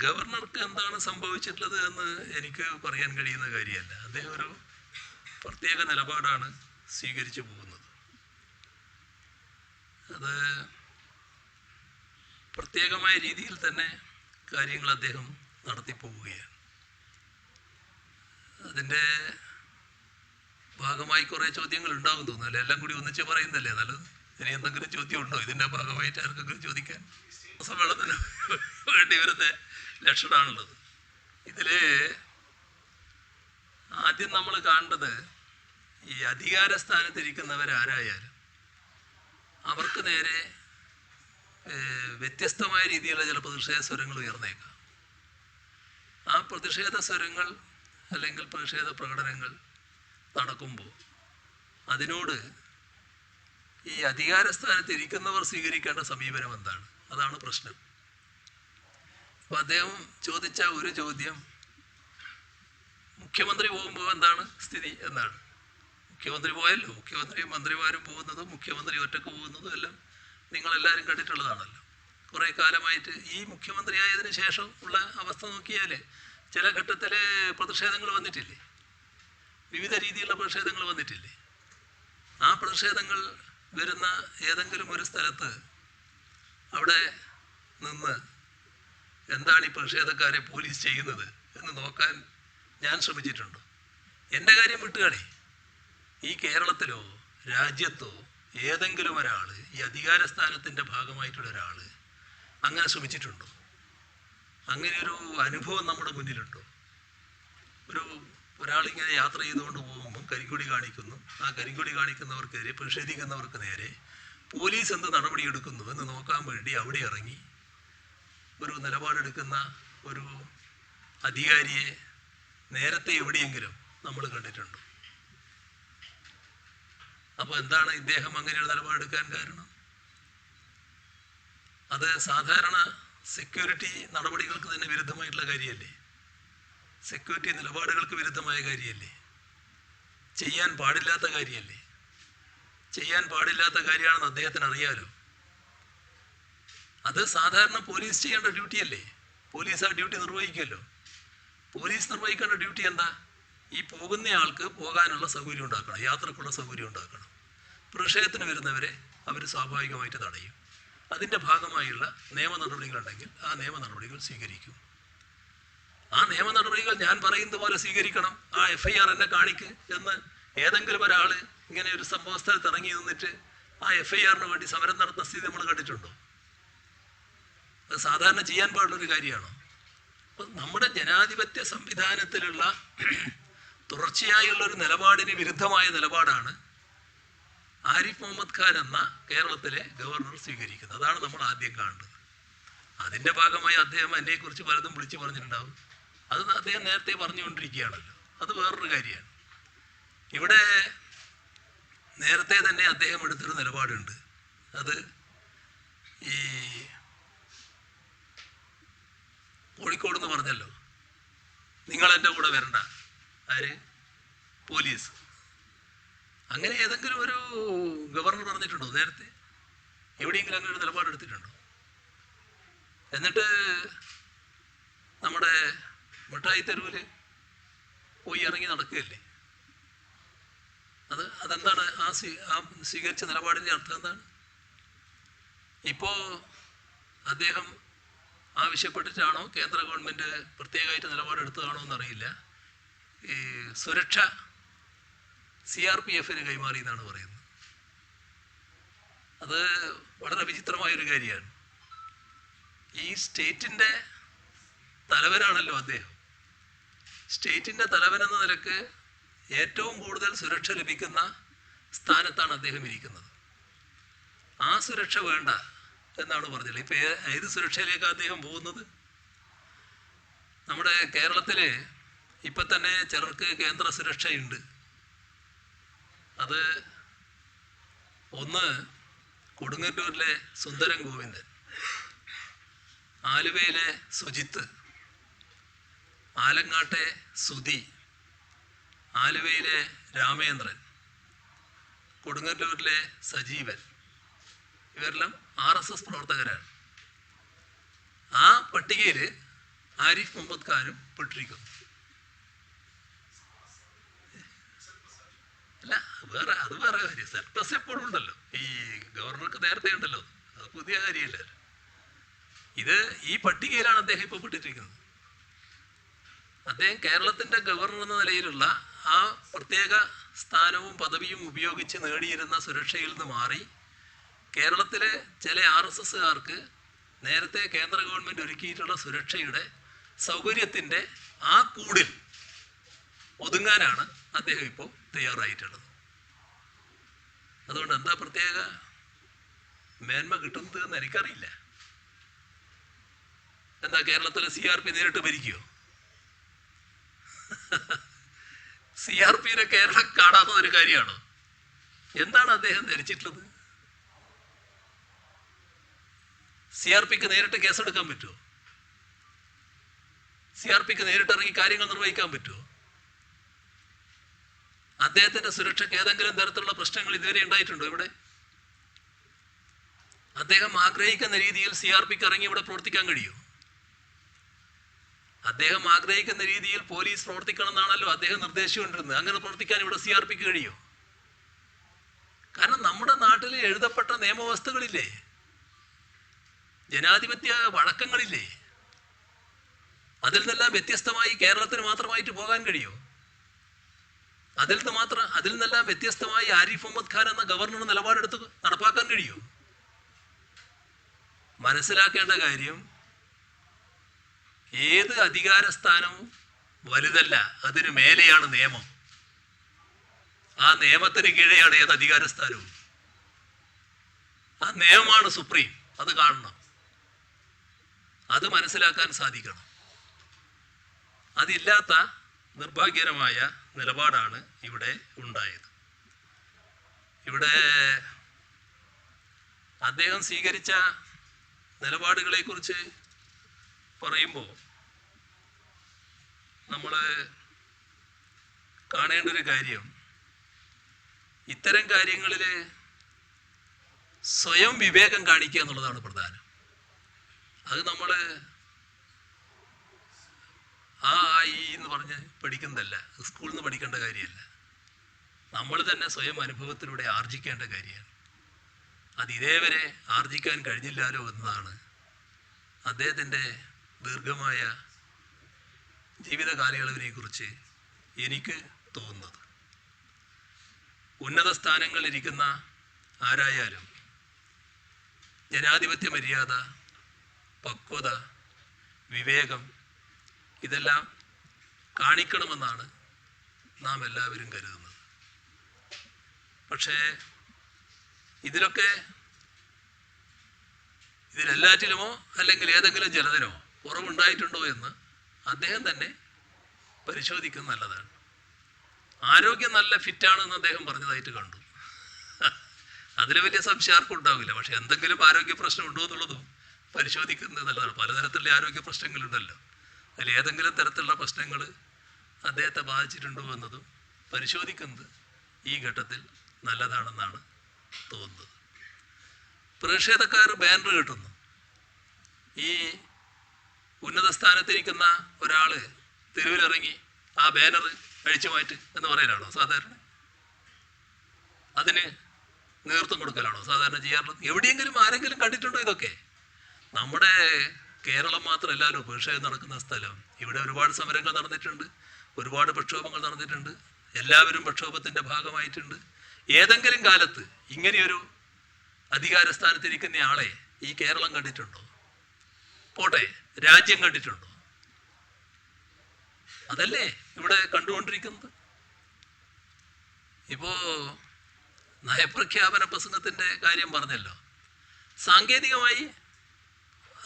ഗവർണർക്ക് എന്താണ് സംഭവിച്ചിട്ടുള്ളത് എന്ന് എനിക്ക് പറയാൻ കഴിയുന്ന കാര്യമല്ല. അദ്ദേഹം ഒരു പ്രത്യേക നിലപാടാണ് സ്വീകരിച്ചു പോകുന്നത്. അത് പ്രത്യേകമായ രീതിയിൽ തന്നെ കാര്യങ്ങൾ അദ്ദേഹം നടത്തിപ്പോവുകയാണ് അതിന്റെ ഭാഗമായി കുറേ ചോദ്യങ്ങൾ ഉണ്ടാകും തോന്നുന്നു എല്ലാം കൂടി ഒന്നിച്ച് പറയുന്നല്ലേ നല്ലത് ഇനി എന്തെങ്കിലും ചോദ്യം ഉണ്ടോ? ഇതിന്റെ ഭാഗമായിട്ട് ആർക്കെങ്കിലും ചോദിക്കാൻ? വേണ്ടി വരുന്ന. ലക്ഷണമാണുള്ളത് ഇതിൽ ആദ്യം നമ്മൾ കാണേണ്ടത് ഈ അധികാര സ്ഥാനത്തിരിക്കുന്നവരാരായാലും അവർക്ക് നേരെ വ്യത്യസ്തമായ രീതിയിലുള്ള ചില പ്രതിഷേധ സ്വരങ്ങൾ ഉയർന്നേക്കാം. ആ പ്രതിഷേധ സ്വരങ്ങൾ അല്ലെങ്കിൽ പ്രതിഷേധ പ്രകടനങ്ങൾ നടക്കുമ്പോൾ അതിനോട് ഈ അധികാര സ്ഥാനത്ത് ഇരിക്കുന്നവർ സ്വീകരിക്കേണ്ട സമീപനം എന്താണ്? അതാണ് പ്രശ്നം. അപ്പം അദ്ദേഹം ചോദിച്ച ഒരു ചോദ്യം. മുഖ്യമന്ത്രി പോകുമ്പോൾ എന്താണ് സ്ഥിതി എന്നാണ്. മുഖ്യമന്ത്രി പോയല്ലോ. മുഖ്യമന്ത്രിയും മന്ത്രിമാരും പോകുന്നതും മുഖ്യമന്ത്രി ഒറ്റയ്ക്ക് പോകുന്നതും എല്ലാം നിങ്ങളെല്ലാവരും കണ്ടിട്ടുള്ളതാണല്ലോ. കുറേ കാലമായിട്ട് ഈ മുഖ്യമന്ത്രി ആയതിന് ശേഷം ഉള്ള അവസ്ഥ നോക്കിയാൽ ചില ഘട്ടത്തിൽ പ്രതിഷേധങ്ങൾ വന്നിട്ടില്ലേ? വിവിധ രീതിയിലുള്ള പ്രതിഷേധങ്ങൾ വന്നിട്ടില്ലേ? ആ പ്രതിഷേധങ്ങൾ വരുന്ന ഏതെങ്കിലും ഒരു സ്ഥലത്ത് അവിടെ നിന്ന് എന്താണ് ഈ പ്രതിഷേധക്കാരെ പോലീസ് ചെയ്യുന്നത് എന്ന് നോക്കാൻ ഞാൻ ശ്രമിച്ചിട്ടുണ്ട്. എന്റെ കാര്യം വിട്ടുകളി ഈ കേരളത്തിലോ രാജ്യത്തോ ഏതെങ്കിലും ഒരാൾ ഈ അധികാര സ്ഥാനത്തിന്റെ ഭാഗമായിട്ടുള്ള ഒരാൾ അങ്ങനെ ശ്രമിച്ചിട്ടുണ്ടോ? അങ്ങനെ ഒരു അനുഭവം നമ്മുടെ മുന്നിലുണ്ടോ? ഒരു ഒരാളിങ്ങനെ യാത്ര ചെയ്തുകൊണ്ട് പോകുമ്പോൾ കരിങ്കൊടി കാണിക്കുന്നു. ആ കരിങ്കൊടി കാണിക്കുന്നവർക്കെതിരെ പ്രതിഷേധിക്കുന്നവർക്ക് നേരെ പോലീസ് എന്ത് നടപടിയെടുക്കുന്നു എന്ന് നോക്കാൻ വേണ്ടി അവിടെ ഇറങ്ങി ഒരു നിലപാടെടുക്കുന്ന ഒരു അധികാരിയെ നേരത്തെ എവിടെയെങ്കിലും നമ്മൾ കണ്ടിട്ടുണ്ട്. അപ്പോൾ എന്താണ് ഇദ്ദേഹം അങ്ങനെ ഒരു നിലപാടെടുക്കാൻ കാരണം? അത് സാധാരണ സെക്യൂരിറ്റി നടപടികൾക്ക് തന്നെ വിരുദ്ധമായിട്ടുള്ള കാര്യമല്ലേ? സെക്യൂരിറ്റി നിലപാടുകൾക്ക് വിരുദ്ധമായ കാര്യമല്ലേ? ചെയ്യാൻ പാടില്ലാത്ത കാര്യമല്ലേ? ചെയ്യാൻ പാടില്ലാത്ത കാര്യമാണെന്ന് അദ്ദേഹത്തിന് അറിയാലോ? അത് സാധാരണ പോലീസ് ചെയ്യേണ്ട ഡ്യൂട്ടിയല്ലേ പോലീസ് ആ ഡ്യൂട്ടി നിർവഹിക്കുമല്ലോ. പോലീസ് നിർവഹിക്കേണ്ട ഡ്യൂട്ടി എന്താ? ഈ പോകുന്ന ആൾക്ക് പോകാനുള്ള സൗകര്യം ഉണ്ടാക്കണം യാത്രക്കുള്ള സൗകര്യം ഉണ്ടാക്കണം. പ്രതിഷേധത്തിന് വരുന്നവരെ അവർ സ്വാഭാവികമായിട്ട് തടയും. അതിന്റെ ഭാഗമായുള്ള നിയമ നടപടികളുണ്ടെങ്കിൽ ആ നിയമ നടപടികൾ സ്വീകരിക്കും. ആ നിയമ നടപടികൾ ഞാൻ പറയുന്നത് പോലെ സ്വീകരിക്കണം. ആ എഫ് ഐ ആർ എന്നെ കാണിക്ക് എന്ന് ഏതെങ്കിലും ഒരാൾ ഇങ്ങനെ ഒരു സംഭവ സ്ഥലത്ത് ഇറങ്ങി നിന്നിട്ട് ആ എഫ് ഐ ആറിന് വേണ്ടി സമരം നടത്തുന്ന സ്ഥിതി നമ്മൾ കണ്ടിട്ടുണ്ടോ? അത് സാധാരണ ചെയ്യാൻ പാടുള്ളൊരു കാര്യമാണോ? അപ്പം നമ്മുടെ ജനാധിപത്യ സംവിധാനത്തിലുള്ള തുടർച്ചയായുള്ള ഒരു നിലപാടിന് വിരുദ്ധമായ നിലപാടാണ് ആരിഫ് മുഹമ്മദ് ഖാൻ എന്ന കേരളത്തിലെ ഗവർണർ സ്വീകരിക്കുന്നത്. അതാണ് നമ്മൾ ആദ്യം കാണുന്നത്. അതിന്റെ ഭാഗമായി അദ്ദേഹം എന്നെക്കുറിച്ച് പലതും വിളിച്ചു പറഞ്ഞിട്ടുണ്ടാവും. അത് അദ്ദേഹം നേരത്തെ പറഞ്ഞുകൊണ്ടിരിക്കുകയാണല്ലോ. അത് വേറൊരു കാര്യമാണ്. ഇവിടെ നേരത്തെ തന്നെ അദ്ദേഹം എടുത്തൊരു നിലപാടുണ്ട്. അത് ഈ കോഴിക്കോട് എന്ന് പറഞ്ഞല്ലോ. നിങ്ങൾ എന്റെ കൂടെ വരണ്ട. ആര്? പോലീസ്. അങ്ങനെ ഏതെങ്കിലും ഒരു ഗവർണർ പറഞ്ഞിട്ടുണ്ടോ നേരത്തെ? എവിടെയെങ്കിലും അങ്ങനെ ഒരു നിലപാടെടുത്തിട്ടുണ്ടോ? എന്നിട്ട് നമ്മുടെ മിഠായി തെരുവിൽ പോയി ഇറങ്ങി നടക്കുകയല്ലേ? അത് അതെന്താണ്? ആ സ്വീ ആ സ്വീകരിച്ച നിലപാടിന്റെ അർത്ഥം എന്താണ്? ഇപ്പോൾ അദ്ദേഹം ആവശ്യപ്പെട്ടിട്ടാണോ കേന്ദ്ര ഗവൺമെന്റ് പ്രത്യേകമായിട്ട് നിലപാടെടുത്തതാണോ എന്നറിയില്ല. ഈ സുരക്ഷ സി ആർ പി എഫിന് കൈമാറി എന്നാണ് പറയുന്നത്. അത് വളരെ വിചിത്രമായൊരു കാര്യമാണ്. ഈ സ്റ്റേറ്റിന്റെ തലവനാണല്ലോ അദ്ദേഹം. സ്റ്റേറ്റിന്റെ തലവൻ എന്ന നിലയ്ക്ക് ഏറ്റവും കൂടുതൽ സുരക്ഷ ലഭിക്കുന്ന സ്ഥാനത്താണ് അദ്ദേഹം ഇരിക്കുന്നത്. ആ സുരക്ഷ വേണ്ട. എന്നാണ് പറഞ്ഞത്. ഇപ്പം ഏത് സുരക്ഷയിലേക്ക് അദ്ദേഹം പോകുന്നത്? നമ്മുടെ കേരളത്തിൽ ഇപ്പം തന്നെ ചിലർക്ക് കേന്ദ്ര സുരക്ഷയുണ്ട്. അത് ഒന്ന് കൊടുങ്ങല്ലൂരിലെ സുന്ദരൻ ഗോവിന്ദൻ ആലുവയിലെ സുജിത്ത് ആലങ്ങാട്ടെ സുധി ആലുവയിലെ രാമേന്ദ്രൻ കൊടുങ്ങല്ലൂരിലെ സജീവൻ. ഇവരെല്ലാം ആർ എസ് എസ് പ്രവർത്തകരാണ്. ആ പട്ടികയിൽ ആരിഫ് മുഹമ്മദ് ഖാനും പെട്ടിരിക്കുന്നു. അല്ല വേറെ അത് വേറെ കാര്യം. സർപ്ലസ് എപ്പോഴും ഉണ്ടല്ലോ. ഈ ഗവർണർക്ക് നേരത്തെ ഉണ്ടല്ലോ. അത് പുതിയ കാര്യമല്ല. ഇത് ഈ പട്ടികയിലാണ് അദ്ദേഹം ഇപ്പോൾ പെട്ടിരിക്കുന്നത്. അദ്ദേഹം കേരളത്തിന്റെ ഗവർണർ എന്ന നിലയിലുള്ള ആ പ്രത്യേക സ്ഥാനവും പദവിയും ഉപയോഗിച്ച് നേടിയിരുന്ന സുരക്ഷയിൽ നിന്ന് മാറി കേരളത്തിലെ ചില ആർ എസ് എസ്സുകാർക്ക് നേരത്തെ കേന്ദ്ര ഗവൺമെന്റ് ഒരുക്കിയിട്ടുള്ള സുരക്ഷയുടെ സൗകര്യത്തിന്റെ ആ കൂടിൽ ഒതുങ്ങാനാണ് അദ്ദേഹം ഇപ്പോൾ തയ്യാറായിട്ടുള്ളത്. അതുകൊണ്ട് എന്താ പ്രത്യേക മേന്മ കിട്ടുന്നത് എന്ന് എനിക്കറിയില്ല. എന്താ കേരളത്തിലെ സി ആർ പി നേരിട്ട് ഭരിക്കുമോ സി ആർ പിയിലെ കേരളം കാണാത്ത ഒരു കാര്യമാണോ? എന്താണ് അദ്ദേഹം ധരിച്ചിട്ടുള്ളത്? സി ആർ പിക്ക് നേരിട്ട് കേസെടുക്കാൻ പറ്റുമോ സി ആർ പിക്ക് നേരിട്ട് ഇറങ്ങി കാര്യങ്ങൾ നിർവഹിക്കാൻ പറ്റുമോ അദ്ദേഹത്തിന്റെ സുരക്ഷയ്ക്ക് ഏതെങ്കിലും തരത്തിലുള്ള പ്രശ്നങ്ങൾ ഇതുവരെ ഉണ്ടായിട്ടുണ്ടോ ഇവിടെ? അദ്ദേഹം ആഗ്രഹിക്കുന്ന രീതിയിൽ സി ആർ പിക്ക് ഇറങ്ങി ഇവിടെ പ്രവർത്തിക്കാൻ കഴിയുമോ? അദ്ദേഹം ആഗ്രഹിക്കുന്ന രീതിയിൽ പോലീസ് പ്രവർത്തിക്കണം എന്നാണല്ലോ അദ്ദേഹം നിർദ്ദേശിച്ചുകൊണ്ടിരുന്നത് അങ്ങനെ പ്രവർത്തിക്കാൻ ഇവിടെ സി ആർ പിക്ക് കാരണം നമ്മുടെ നാട്ടിൽ എഴുതപ്പെട്ട നിയമവ്യവസ്ഥകളില്ലേ? ജനാധിപത്യ വഴക്കങ്ങളില്ലേ? അതിൽ നിന്നെല്ലാം വ്യത്യസ്തമായി കേരളത്തിന് മാത്രമായിട്ട് പോകാൻ കഴിയുമോ അതിൽ നിന്ന് മാത്രം അതിൽ നിന്നെല്ലാം വ്യത്യസ്തമായി ആരിഫ് മുഹമ്മദ് ഖാൻ എന്ന ഗവർണർ നിലപാടെടുത്ത് നടപ്പാക്കാൻ കഴിയുമോ മനസ്സിലാക്കേണ്ട കാര്യം ഏത് അധികാര സ്ഥാനവും വലുതല്ല അതിന് മേലെയാണ് നിയമം. ആ നിയമത്തിന് കീഴെയാണ് ഏത് അധികാര സ്ഥാനവും ആ നിയമമാണ് സുപ്രീം അത് കാണണം. അത് മനസ്സിലാക്കാൻ സാധിക്കണം. അതില്ലാത്ത നിർഭാഗ്യകരമായ നിലപാടാണ് ഇവിടെ ഉണ്ടായത്. ഇവിടെ അദ്ദേഹം സ്വീകരിച്ച നിലപാടുകളെ കുറിച്ച് പറയുമ്പോൾ നമ്മൾ കാണേണ്ട ഒരു കാര്യം ഇത്തരം കാര്യങ്ങളിൽ സ്വയം വിവേകം കാണിക്കുക എന്നുള്ളതാണ് പ്രധാനം. അത് നമ്മൾ ആ എന്ന് പറഞ്ഞ് പഠിക്കുന്നതല്ല സ്കൂളിൽ നിന്ന് പഠിക്കേണ്ട കാര്യമല്ല. നമ്മൾ തന്നെ സ്വയം അനുഭവത്തിലൂടെ ആർജിക്കേണ്ട കാര്യമാണ്. അത് ഇതേവരെ ആർജിക്കാൻ കഴിഞ്ഞില്ലാലോ എന്നതാണ് അദ്ദേഹത്തിന്റെ ദീർഘമായ ജീവിത കാലയളവിനെ കുറിച്ച് എനിക്ക് തോന്നുന്നത്. ഉന്നത സ്ഥാനങ്ങളിലിരിക്കുന്ന ആരായാലും ജനാധിപത്യ മര്യാദ പക്വത വിവേകം ഇതെല്ലാം കാണിക്കണമെന്നാണ് നാം എല്ലാവരും കരുതുന്നത്. പക്ഷേ ഇതിലൊക്കെ ഇതിലെല്ലാറ്റിലുമോ അല്ലെങ്കിൽ ഏതെങ്കിലും ചിലതിനോ കുറവുണ്ടായിട്ടുണ്ടോ എന്ന് അദ്ദേഹം തന്നെ പരിശോധിക്കുന്ന നല്ലതാണ്. ആരോഗ്യം നല്ല ഫിറ്റാണെന്ന് അദ്ദേഹം പറഞ്ഞതായിട്ട് കണ്ടു. അതിൽ വലിയ സംശയം ആർക്കും ഉണ്ടാവില്ല. പക്ഷെ എന്തെങ്കിലും ആരോഗ്യ പ്രശ്നം ഉണ്ടോ എന്നുള്ളതും പരിശോധിക്കുന്നത് നല്ലതാണ്. പലതരത്തിലുള്ള ആരോഗ്യ പ്രശ്നങ്ങളുണ്ടല്ലോ. അതിൽ ഏതെങ്കിലും തരത്തിലുള്ള പ്രശ്നങ്ങൾ അദ്ദേഹത്തെ ബാധിച്ചിട്ടുണ്ടോ എന്നതും പരിശോധിക്കുന്നത് ഈ ഘട്ടത്തിൽ നല്ലതാണെന്നാണ് തോന്നുന്നത്. പ്രതിഷേധക്കാർ ബാനർ കിട്ടുന്നു ഈ ഉന്നത സ്ഥാനത്തിരിക്കുന്ന ഒരാൾ തെരുവിലിറങ്ങി ആ ബാനർ അഴിച്ചു മാറ്റ് എന്ന് പറയലാണോ? സാധാരണ. അതിന് നേതൃത്വം കൊടുക്കലാണോ? സാധാരണ ചെയ്യാറുള്ളത്? എവിടെയെങ്കിലും ആരെങ്കിലും കണ്ടിട്ടുണ്ടോ ഇതൊക്കെ? നമ്മുടെ കേരളം മാത്രമല്ല പ്രതിഷേധം നടക്കുന്ന സ്ഥലം. ഇവിടെ ഒരുപാട് സമരങ്ങൾ നടന്നിട്ടുണ്ട് ഒരുപാട് പ്രക്ഷോഭങ്ങൾ നടന്നിട്ടുണ്ട് എല്ലാവരും പ്രക്ഷോഭത്തിന്റെ ഭാഗമായിട്ടുണ്ട്. ഏതെങ്കിലും കാലത്ത് ഇങ്ങനെയൊരു അധികാരസ്ഥാനത്തിരിക്കുന്ന ആളെ ഈ കേരളം കണ്ടിട്ടുണ്ടോ? പോട്ടെ രാജ്യം കണ്ടിട്ടുണ്ടോ? അതല്ലേ ഇവിടെ കണ്ടുകൊണ്ടിരിക്കുന്നത്? ഇപ്പോ നയപ്രഖ്യാപന പ്രസംഗത്തിന്റെ കാര്യം പറഞ്ഞല്ലോ. സാങ്കേതികമായി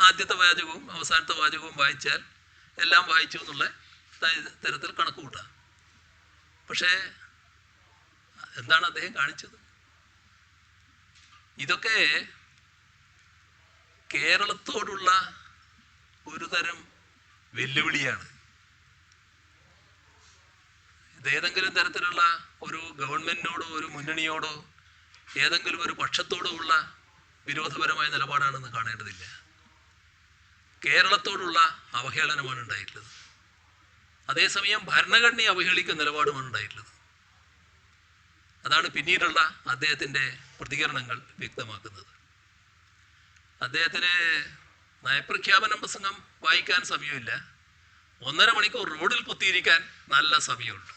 ആദ്യത്തെ വാചകവും അവസാനത്തെ വാചകവും വായിച്ചാൽ എല്ലാം വായിച്ചു എന്നുള്ള തരത്തിൽ കണക്ക് കൂട്ടാം പക്ഷേ എന്താണ് അദ്ദേഹം കാണിച്ചത്? ഇതൊക്കെ കേരളത്തോടുള്ള ഒരു തരം വെല്ലുവിളിയാണ്. ഏതെങ്കിലും തരത്തിലുള്ള ഒരു ഗവൺമെന്റിനോടോ ഒരു മുന്നണിയോടോ ഏതെങ്കിലും ഒരു പക്ഷത്തോടോ ഉള്ള വിരോധപരമായ നിലപാടാണെന്ന് കാണേണ്ടതില്ല. കേരളത്തോടുള്ള അവഹേളനമാണ് ഉണ്ടായിട്ടുള്ളത്. അതേസമയം ഭരണഘടനയെ അവഹേളിക്കുന്ന നിലപാടുമാണ് ഉണ്ടായിട്ടുള്ളത്. അതാണ് പിന്നീടുള്ള അദ്ദേഹത്തിന്റെ പ്രതികരണങ്ങൾ വ്യക്തമാക്കുന്നത്. അദ്ദേഹത്തിന് നയപ്രഖ്യാപന പ്രസംഗം വായിക്കാൻ സമയമില്ല. ഒന്നര മണിക്കൂർ റോഡിൽ കുത്തിയിരിക്കാൻ നല്ല സമയമുണ്ട്.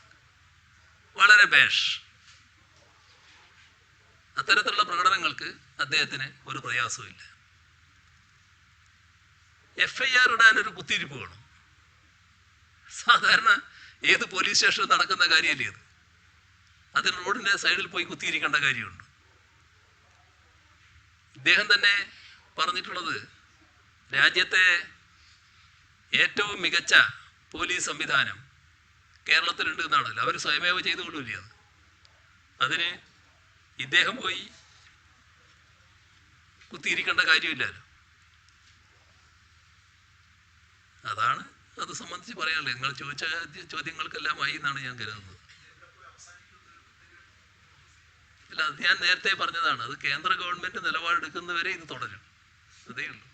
വളരെ ബേഷ്. അത്തരത്തിലുള്ള പ്രകടനങ്ങൾക്ക് അദ്ദേഹത്തിന് ഒരു പ്രയാസമില്ല എഫ് ഐ ആർ ഇടാൻ ഒരു കുത്തിരിപ്പ് വേണം. സാധാരണ ഏത് പോലീസ് സ്റ്റേഷനിൽ നടക്കുന്ന കാര്യമല്ലേ അത് അത് റോഡിന്റെ സൈഡിൽ പോയി കുത്തിയിരിക്കേണ്ട കാര്യമുണ്ട്. ഇദ്ദേഹം തന്നെ പറഞ്ഞിട്ടുള്ളത് രാജ്യത്തെ ഏറ്റവും മികച്ച പോലീസ് സംവിധാനം കേരളത്തിലുണ്ട് എന്നാണല്ലോ. അവർ സ്വയമേവ ചെയ്തുകൊള്ളില്ല അത് അതിന് ഇദ്ദേഹം പോയി കുത്തിയിരിക്കേണ്ട കാര്യമില്ലല്ലോ. അതാണ് അത് സംബന്ധിച്ച് പറയാനുള്ളത്. നിങ്ങൾ ചോദിച്ച ചോദ്യങ്ങൾക്കെല്ലാം ആയി എന്നാണ് ഞാൻ കരുതുന്നത്. അല്ല അത് ഞാൻ നേരത്തെ പറഞ്ഞതാണ്. അത് കേന്ദ്ര ഗവൺമെന്റ് നിലപാടെടുക്കുന്നവരെ ഇത് തുടരും. അതേ ഉള്ളൂ.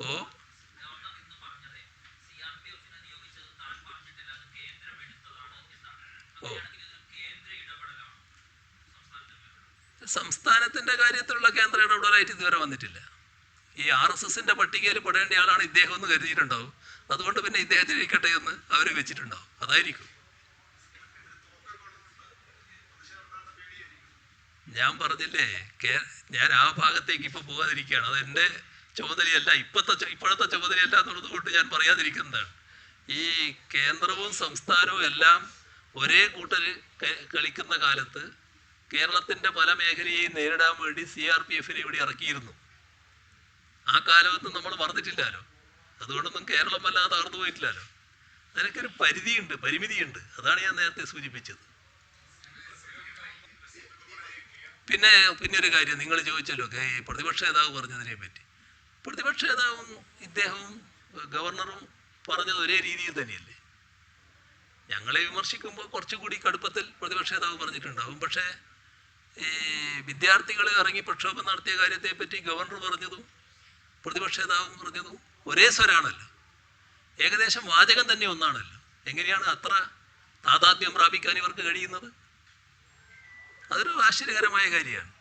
ഓ? ഓ. സംസ്ഥാനത്തിന്റെ കാര്യത്തിലുള്ള കേന്ദ്ര ഇടപെടലായിട്ട് ഇതുവരെ വന്നിട്ടില്ല. ഈ ആർ എസ് എസിന്റെ പട്ടികയിൽ പെടേണ്ട ആളാണ് ഇദ്ദേഹം എന്ന് കരുതിയിട്ടുണ്ടാവും. അതുകൊണ്ട് പിന്നെ ഇദ്ദേഹത്തിന് ഇരിക്കട്ടെ എന്ന് അവർ വെച്ചിട്ടുണ്ടാവും. അതായിരിക്കും. ഞാൻ പറഞ്ഞില്ലേ കേ- ഞാൻ ആ ഭാഗത്തേക്ക് ഇപ്പൊ പോകാതിരിക്കുകയാണ്. അത് എന്റെ ചുമതലയല്ല ഇപ്പോഴത്തെ ചു- ഇപ്പോഴത്തെ ചുമതലയല്ല എന്നുള്ളത് കൊണ്ട് ഞാൻ പറയാതിരിക്കുന്നതാണ്. ഈ കേന്ദ്രവും സംസ്ഥാനവും എല്ലാം ഒരേ കൂട്ടർ കളിക്കുന്ന കാലത്ത് കേരളത്തിന്റെ പല മേഖലയെയും നേരിടാൻ വേണ്ടി സി ആർ പി എഫിനെ ഇവിടെ ഇറക്കിയിരുന്നു. ആ കാലമൊന്നും നമ്മൾ മറന്നിട്ടില്ലല്ലോ അതുകൊണ്ടൊന്നും കേരളം വല്ലാതെ തകർന്നു പോയിട്ടില്ലല്ലോ അതിനൊക്കെ പരിധിയുണ്ട് പരിമിതിയുണ്ട്. അതാണ് ഞാൻ നേരത്തെ സൂചിപ്പിച്ചത്. പിന്നെ പിന്നെ ഒരു കാര്യം നിങ്ങൾ ചോദിച്ചല്ലോ പ്രതിപക്ഷ നേതാവ് പറഞ്ഞതിനെ പറ്റി. പ്രതിപക്ഷ നേതാവും ഇദ്ദേഹവും ഗവർണറും പറഞ്ഞത് ഒരേ രീതിയിൽ തന്നെയല്ലേ? ഞങ്ങളെ വിമർശിക്കുമ്പോൾ കുറച്ചുകൂടി കടുപ്പത്തിൽ പ്രതിപക്ഷ നേതാവ് പറഞ്ഞിട്ടുണ്ടാവും. പക്ഷേ ഈ വിദ്യാർത്ഥികൾ ഇറങ്ങി പ്രക്ഷോഭം നടത്തിയ കാര്യത്തെ പറ്റി ഗവർണർ പറഞ്ഞതും പ്രതിപക്ഷ നേതാവും പറഞ്ഞതും ഒരേ സ്വരാണല്ലോ. ഏകദേശം വാചകം തന്നെ ഒന്നാണല്ലോ. എങ്ങനെയാണ് അത്ര താതാത്മ്യം പ്രാപിക്കാൻ ഇവർക്ക് കഴിയുന്നത്? അതൊരു ആശ്ചര്യകരമായ കാര്യമാണ്.